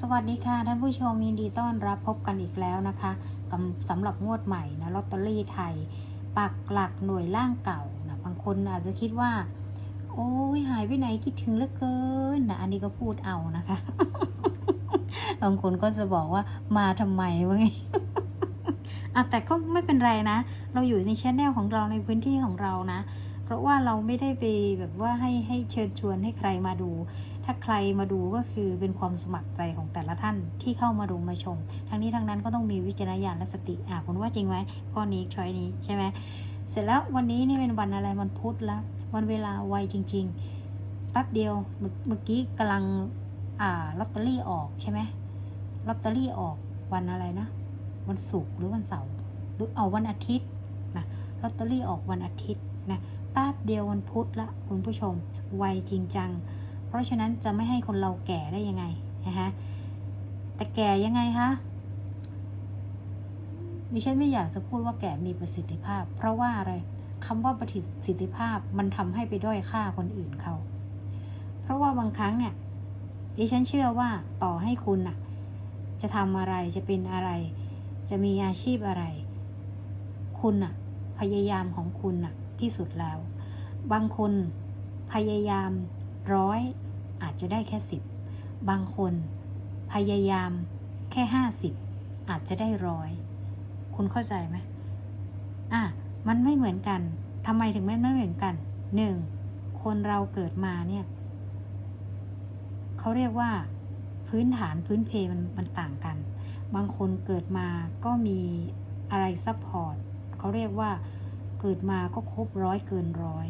สวัสดีค่ะ ท่านผู้ชมยินดีต้อนรับพบกันอีกแล้วนะคะสำหรับงวดใหม่นะลอตเตอรี่ไทย ปักหลักหน่วยล่างเก่านะบางคนอาจจะคิดว่า โอ้ยหายไปไหนคิดถึงเหลือเกินนะอันนี้ก็พูดเอานะคะ บางคนก็จะบอกว่ามาทำไมวะไงอะแต่ก็ไม่เป็นไรนะ เราอยู่ในชแนลของเราในพื้นที่ของเรานะ ราะว่าเราไม่ได้ไปแบบว่าให้ให้เชิญชวนให้ใครมาดู ถ้าใครมาดูก็คือเป็นความสมัครใจของแต่ละท่านที่เข้ามาดูมาชม ทั้งนี้ทั้งนั้นก็ต้องมีวิจารณญาณและสติอะคุณว่าจริงไหมข้อนี้ช้อยนี้ใช่ไหมเสร็จแล้ววันนี้นี่เป็นวันอะไรวันพุธแล้ว วันเวลาไวจริง ๆ แป๊บเดียวเมื่อเมื่อกี้กำลังอ่าลอตเตอรี่ออกใช่ไหมลอตเตอรี่ออกวันอะไรนะ วันศุกร์หรือวันเสาร์หรือเอาวันอาทิตย์นะลอตเตอรี่ออกวันอาทิตย์ นะแป๊บเดียววันพุธละคุณผู้ชมไวจริงจัง เพราะฉะนั้นจะไม่ให้คนเราแก่ได้ยังไงนะคะแต่แก่ยังไงคะดิฉันไม่อยากจะพูดว่าแก่มีประสิทธิภาพ เพราะว่าอะไรคำว่าประสิทธิภาพมันทำให้ไปด้อยค่าคนอื่นเขา เพราะว่าบางครั้งเนี่ยดิฉันเชื่อว่าต่อให้คุณน่ะ จะทำอะไรจะเป็นอะไร จะมีอาชีพอะไร คุณน่ะ พยายามของคุณน่ะ ที่สุดแล้ว บางคนพยายามร้อยอาจจะได้แค่สิบบางคนพยายามแค่ห้าสิบอาจจะได้ร้อยคุณเข้าใจไหมอะมันไม่เหมือนกันทำไมถึงไม่ไม่เหมือนกันหนึ่งคนเราเกิดมาเนี่ยเขาเรียกว่าพื้นฐานพื้นเพมันมันต่างกัน บางคนเกิดมาก็มีอะไรซัพพอร์ตเขาเรียกว่า เกิดมาก็ครบร้อยเกินร้อย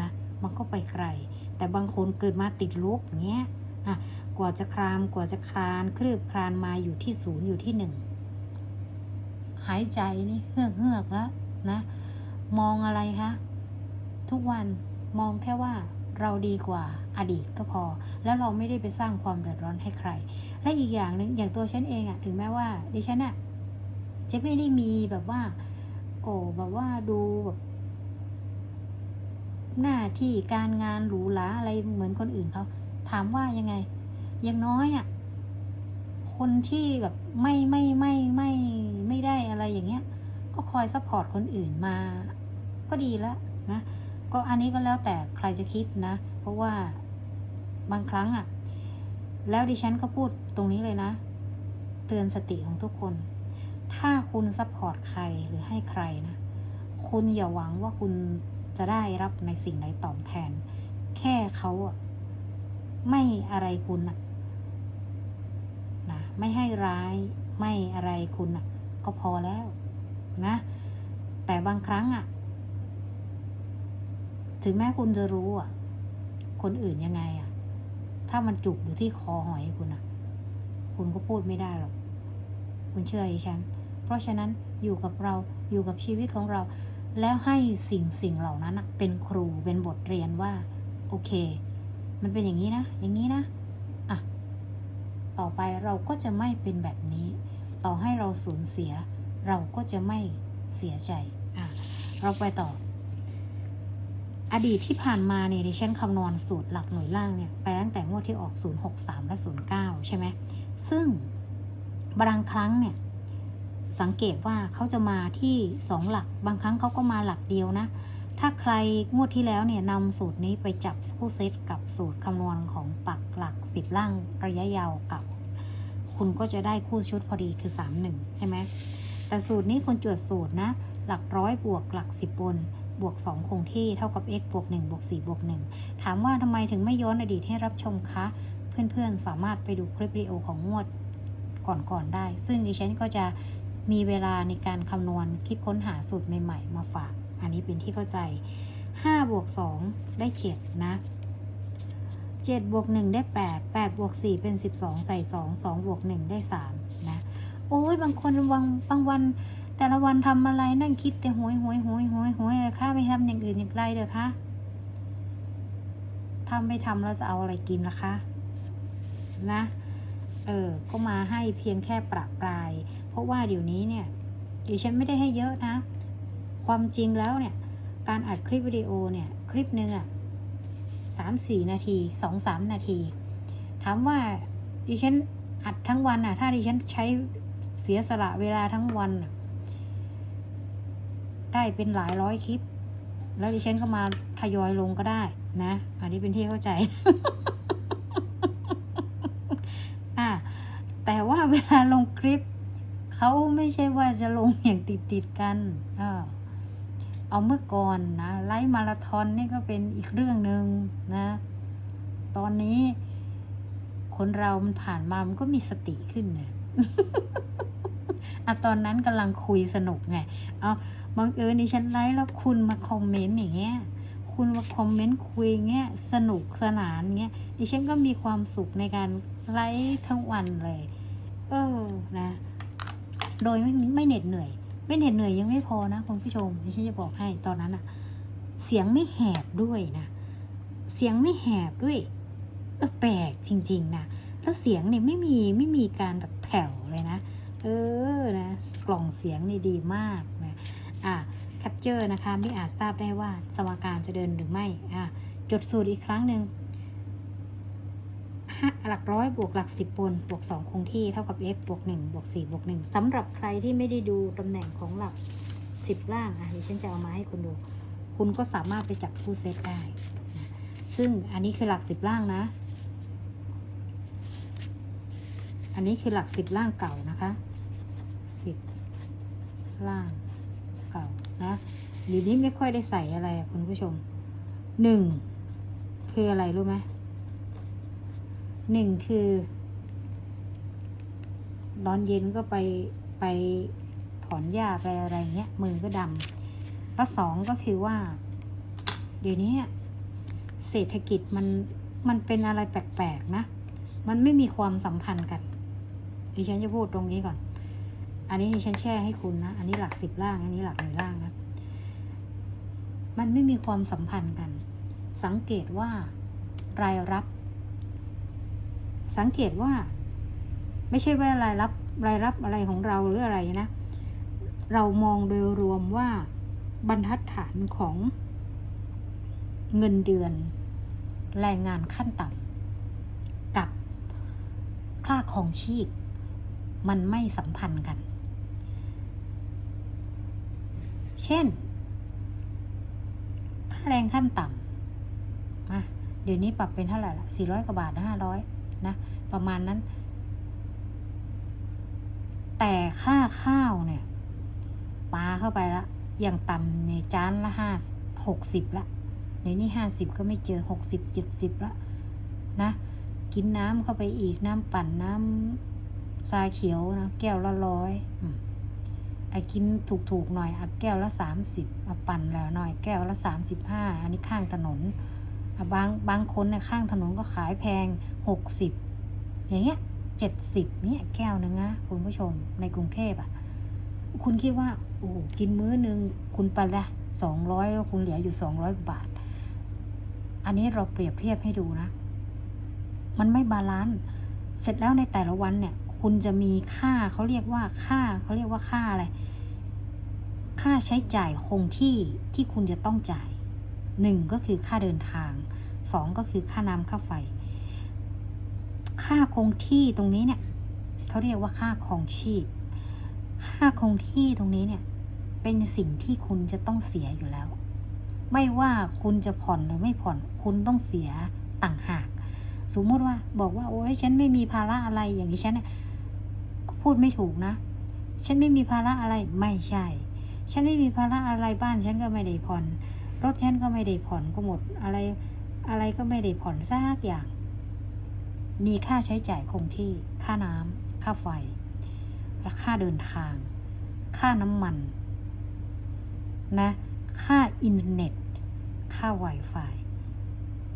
นะ มันก็ไปไกล แต่บางคนเกิดมาติดลบเงี้ยอะกว่าจะคลามกว่าจะคลานคลืบคลานมาอยู่ที่ศูนย์อยู่ที่หนึ่งหายใจนี่เฮือกเฮือกแล้วนะ มองอะไรคะทุกวันมองแค่ว่าเราดีกว่าอดีตก็พอ แล้วเราไม่ได้ไปสร้างความเดือดร้อนให้ใคร และอีกอย่างหนึ่งอย่างตัวฉันเองอะถึงแม้ว่าดิฉันอะจะไม่ได้มีแบบว่า โอ้แบบว่าดูแบบหน้าที่การงานหรูหราอะไรเหมือนคนอื่นเขาถามว่ายังไงยังน้อยอะ่ะ คนที่แบบไม่ไม่ไม่ไม่ไม่ได้อะไรอย่างเงี้ย ก็คอยซัพพอร์ตคนอื่นมา ก็ดีแล้วนะก็อันนี้ก็แล้วแต่ใครจะคิดนะ เพราะว่าบางครั้งอะ่ะ แล้วดิฉันก็พูดตรงนี้เลยนะ เตือนสติของทุกคน ถ้าคุณซัพพอร์ตใครหรือให้ใครนะ คุณอย่าหวังว่าคุณจะได้รับในสิ่งไหนตอบแทน แค่เขาไม่อะไรคุณอะนะไม่ให้ร้ายไม่อะไรคุณอะก็พอแล้วนะ แต่บางครั้งอะถึงแม้คุณจะรู้อะคนอื่นยังไงอะถ้ามันจุกอยู่ที่คอหอยคุณอะคุณก็พูดไม่ได้หรอก คุณเชื่อดิฉัน ราะฉะนั้นอยู่กับเราอยู่กับชีวิตของเรา แล้วให้สิ่งสิ่งเหล่านั้นเป็นครูเป็นบทเรียนว่า โอเค มันเป็นอย่างนี้นะ อย่างนี้นะอะต่อไปเราก็จะไม่เป็นแบบนี้ ต่อให้เราสูญเสีย เราก็จะไม่เสียใจอะเราไปต่อ อดีตที่ผ่านมาเนี่ยดิฉันคำนวณสูตรหลักหน่วยล่างเนี่ยไปตั้งแต่งวดที่ออก 063 และ 09 ใช่ไหมซึ่งบางครั้งเนี่ย สังเกตว่าเขาจะมาที่สองหลัก บางครั้งเขาก็มาหลักเดียวนะ ถ้าใครงวดที่แล้วเนี่ยนำสูตรนี้ไปจับคู่เซตกับสูตรคำนวณของปักหลักสิบล่างระยะยาวกับ คุณก็จะได้คู่ชุดพอดีคือ 3 1 ใช่ไหมแต่สูตรนี้คุณจวดสูตรนะ หลักร้อยบวกหลักสิบบนบวก 2 คงที่เท่ากับ x บวก1บวก4บวก1ถามว่าทำไมถึงไม่ย้อนอดีตให้รับชมคะ เพื่อนๆ สามารถไปดูคลิปวิดีโอของงวดก่อนๆได้ ซึ่งดิฉันก็จะ มีเวลาในการคำนวณคิดค้นหาสูตรใหม่ๆ มาฝาก อันนี้เป็นที่เข้าใจ 5 บวก 2 ได้7นะ7บวก1ได้ 8 8บวก4เป็น 12 ใส่ 2 2บวก1ได้ 3 นะ โอ้ยบางคนบางบางวัน แต่ละวันทำอะไรนั่งคิดแต่หวยหวยหวยหวยหวยค่ะไม่ทำอย่างอื่นอย่างไรเลยคะถ้าไม่ทำแล้วจะเอาอะไรกินล่ะคะ นะ เออก็มาให้เพียงแค่ประปราย เพราะว่าเดี๋ยวนี้เนี่ยดิฉันไม่ได้ให้เยอะนะ ความจริงแล้วเนี่ย การอัดคลิปวิดีโอเนี่ย คลิปหนึ่งอะสามสี่นาทีสองสามนาที ถามว่าดิฉันอัดทั้งวันอะถ้าดิฉันใช้เสียสละเวลาทั้งวันได้เป็นหลายร้อยคลิป แล้วดิฉันก็มาทยอยลงก็ได้นะ อันนี้เป็นที่เข้าใจ อะแต่ว่า เวลาลงคลิป เขาไม่ใช่ว่าจะลงอย่างติดติดๆกันเออเอาเมื่อก่อนนะไลฟ์มาราธอนนี่ก็เป็นอีกเรื่องหนึ่งนะ ตอนนี้ คนเรามันผ่านมามันก็มีสติขึ้นเนี่ยอะตอนนั้นกำลังคุยสนุกไง เอาบังเอิญดิฉันไลฟ์แล้วคุณมาคอมเมนต์อย่างเงี้ย คุณมาคอมเมนต์คุยเงี้ยสนุกสนานเงี้ย ดิฉันก็มีความสุขในการไลฟ์ทั้งวันเลย เออนะ โดยไม่ไม่เหน็ดเหนื่อย ไม่เหน็ดเหนื่อยยังไม่พอนะคุณผู้ชมดิฉันจะบอกให้ตอนนั้นอะเสียงไม่แหบด้วยนะ เสียงไม่แหบด้วยเออแปลกจริง ๆนะแล้วเสียงเนี่ยไม่มีไม่มีการแบบแผ่วเลยนะ เออนะ กล่องเสียงนี่ดีมากนะอะแคปเจอร์นะคะไม่อาจทราบได้ว่าสมการจะเดินหรือไม่อะจดสูตรอีกครั้งหนึ่ง ห้าหลักร้อยบวกหลักสิบบนบวกสองคงที่เท่ากับ x บวกหนึ่งบวกสี่บวกหนึ่งสำหรับใครที่ไม่ได้ดูตำแหน่งของหลักสิบล่างอะดิฉันจะเอามาให้คุณดู คุณก็สามารถไปจับคู่เซตได้นะซึ่งอันนี้คือหลักสิบล่างนะ อันนี้คือหลักสิบล่างเก่านะคะสิบล่างเก่านะเดี๋ยวนี้ไม่ค่อยได้ใส่อะไรคุณผู้ชมหนึ่งคืออะไรรู้ไหม หนึ่งคือตอนเย็นก็ไปไปถอนหญ้าไปอะไรเงี้ยมือก็ดำแล้วสองก็คือว่า เดี๋ยวนี้เศรษฐกิจมันมันเป็นอะไรแปลกๆนะ มันไม่มีความสัมพันธ์กันดิฉันจะพูดตรงนี้ก่อน อันนี้ดิฉันแช่ให้คุณนะ อันนี้หลักสิบล่าง อันนี้หลักหนึ่งล่างนะ มันไม่มีความสัมพันธ์กัน สังเกตว่ารายรับ สังเกตว่า ไม่ใช่ว่ารายรับรายรับอะไรของเราหรืออะไรนะ เรามองโดยรวมว่าบรรทัดฐานของเงินเดือนแรงงานขั้นต่ำกับค่าของชีพ มันไม่สัมพันธ์กัน เช่น ค่าแรงขั้นต่ำอะเดี๋ยวนี้ปรับเป็นเท่าไหร่ละสี่ร้อยกว่าบาทนะห้าร้อย นะประมาณนั้น แต่ค่าข้าวเนี่ยปลาเข้าไปละอย่างต่ำในยจานละห้าหกสิบละเดี๋ยวนี้ห้าสิบก็ไม่เจอหกสิบเจ็ดสิบละนะกินน้ำเข้าไปอีกน้ำปั่นน้ำชาเขียวนะแก้วละร้อยอืมไอ้กินถูกๆหน่อยอะแก้วละสามสิบอะปั่นแล้วหน่อยแก้วละสามสิบห้าอันนี้ข้างถนน บางบางคนเนี่ยข้างถนนก็ขายแพงหกสิบอย่างเงี้ยเจ็ดสิบเนี่ยแก้วนึงนะคุณผู้ชมในกรุงเทพอะ คุณคิดว่าโอ้กินมื้อหนึ่งคุณไปละสองร้อยแล้วคุณเหลืออยู่สองร้อยกว่าบาท อันนี้เราเปรียบเทียบให้ดูนะ มันไม่บาลานซ์เสร็จแล้วในแต่ละวันเนี่ย คุณจะมีค่าเขาเรียกว่าค่าเขาเรียกว่าค่าอะไรค่าใช้จ่ายคงที่ที่คุณจะต้องจ่าย หนึ่งก็คือค่าเดินทางสองก็คือค่าน้ำค่าไฟ ค่าคงที่ตรงนี้เนี่ยเขาเรียกว่าค่าครองชีพ ค่าคงที่ตรงนี้เนี่ยเป็นสิ่งที่คุณจะต้องเสียอยู่แล้ว ไม่ว่าคุณจะผ่อนหรือไม่ผ่อนคุณต้องเสียต่างหาก สมมติว่าบอกว่าโอ้ยฉันไม่มีภาระอะไรอย่างนี้ฉันเนี่ยก็พูดไม่ถูกนะ ฉันไม่มีภาระอะไรไม่ใช่ ฉันไม่มีภาระอะไรบ้านฉันก็ไม่ได้ผ่อน รถฉันก็ไม่ได้ผ่อนก็หมด อะไรอะไรก็ไม่ได้ผ่อนซากอย่าง มีค่าใช้จ่ายคงที่ ค่าน้ำค่าไฟและค่าเดินทาง ค่าน้ำมัน นะ ค่าอินเทอร์เน็ต ค่า Wi-Fi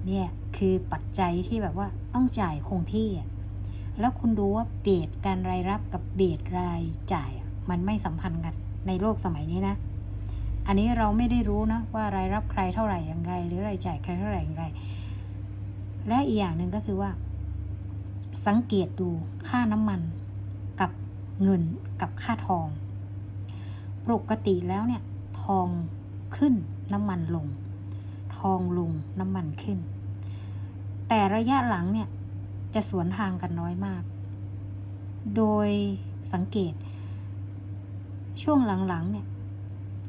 เนี่ยคือปัจจัยที่แบบว่าต้องจ่ายคงที่ แล้วคุณดูว่าเบสการรายรับกับเบสรายจ่าย มันไม่สัมพันธ์กันในโลกสมัยนี้นะ อันนี้เราไม่ได้รู้นะว่ารายรับใครเท่าไหร่อย่างไร หรือรายจ่ายใครเท่าไหร่อย่างไร และอีกอย่างหนึ่งก็คือว่า สังเกตดูค่าน้ำมันกับเงินกับค่าทอง ปกติแล้วเนี่ยทองขึ้นน้ำมันลง ทองลงน้ำมันขึ้น แต่ระยะหลังเนี่ยจะสวนทางกันน้อยมาก โดยสังเกต ช่วงหลังๆเนี่ย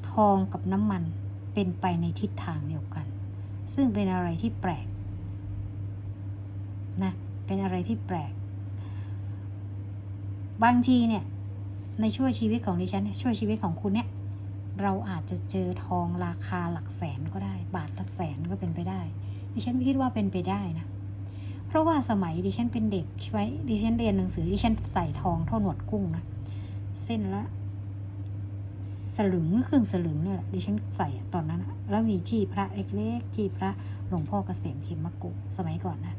ทองกับน้ำมันเป็นไปในทิศทางเดียวกัน ซึ่งเป็นอะไรที่แปลกนะเป็นอะไรที่แปลก บางทีเนี่ยในช่วงชีวิตของดิฉันช่วงชีวิตของคุณเนี่ยเราอาจจะเจอทองราคาหลักแสนก็ได้ บาทละแสนก็เป็นไปได้ ดิฉันคิดว่าเป็นไปได้นะ เพราะว่าสมัยดิฉันเป็นเด็กใช่ไหมดิฉันเรียนหนังสือดิฉันใส่ทองเท่าหนวดกุ้งนะ เส้นละ สลึงหรือครึ่งสลึงเนี่ยแหละดิฉันใส่ตอนนั้นอะแล้วมีจี้พระเล็กๆจี้พระหลวงพ่อเกษมเขมมะกุสมัยก่อนนะ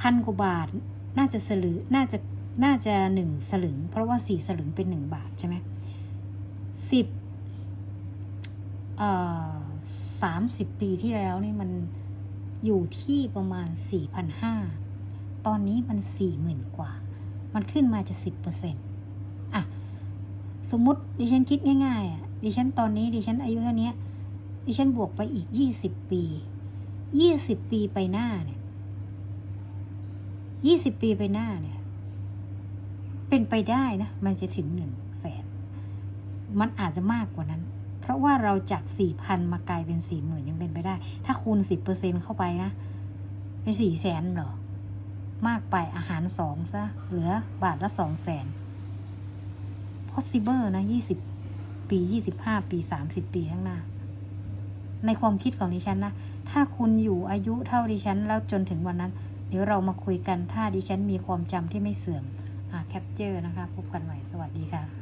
พันกว่าบาทน่าจะสลึงน่าจะน่าจะหนึ่งสลึง เพราะว่าสี่สลึงเป็นหนึ่งบาทใช่ไหมสิบเอ่อสามสิบปีที่แล้วนี่มันอยู่ที่ประมาณสี่พันห้าตอนนี้มันสี่หมื่นกว่า มันขึ้นมาจะสิบเปอร์เซ็นต์ สมมติดิฉันคิดง่ายๆอะดิฉันตอนนี้ดิฉันอายุเท่านี้ดิฉันบวกไปอีกยี่สิบปียี่สิบปีไปหน้าเนี่ยยี่สิบปีไปหน้าเนี่ย เป็นไปได้นะ มันจะถึงหนึ่งแสนมันอาจจะมากกว่านั้น เพราะว่าเราจากสี่พันมากลายเป็นสี่หมื่นยังเป็นไปได้ ถ้าคูณสิบเปอร์เซ็นเข้าไปนะเป็นสี่แสนเหรอ มากไปอาหารสองซะ เหลือบาทละสองแสน possible นะยี่สิบปียี่สิบห้าปีสามสิบปีข้างหน้า ในความคิดของดิฉันนะ ถ้าคุณอยู่อายุเท่าดิฉัน แล้วจนถึงวันนั้น เดี๋ยวเรามาคุยกันถ้าดิฉันมีความจำที่ไม่เสื่อม อ่าแคปเจอร์นะคะ พบกันใหม่ สวัสดีค่ะ